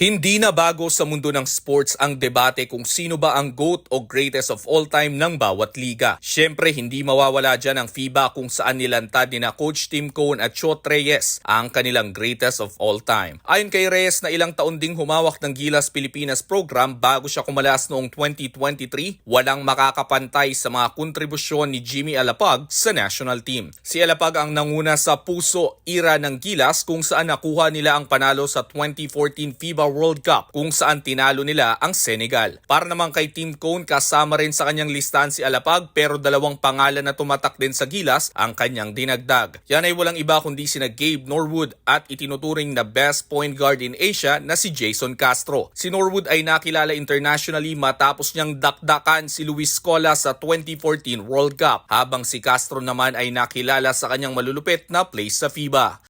Hindi na bago sa mundo ng sports ang debate kung sino ba ang GOAT o greatest of all time ng bawat liga. Siyempre, hindi mawawala dyan ang FIBA kung saan nilantad ni na Coach Tim Cohn at Chot Reyes ang kanilang greatest of all time. Ayon kay Reyes na ilang taon ding humawak ng Gilas Pilipinas program bago siya kumalas noong 2023, walang makakapantay sa mga kontribusyon ni Jimmy Alapag sa national team. Si Alapag ang nanguna sa puso era ng Gilas kung saan nakuha nila ang panalo sa 2014 FIBA World Cup kung saan tinalo nila ang Senegal. Para naman kay Team Cone, kasama rin sa kanyang listahan si Alapag pero dalawang pangalan na tumatak din sa Gilas ang kanyang dinagdag. Yan ay walang iba kundi sina Gabe Norwood at itinuturing na best point guard in Asia na si Jason Castro. Si Norwood ay nakilala internationally matapos niyang dakdakan si Luis Scola sa 2014 World Cup habang si Castro naman ay nakilala sa kanyang malulupit na place sa FIBA.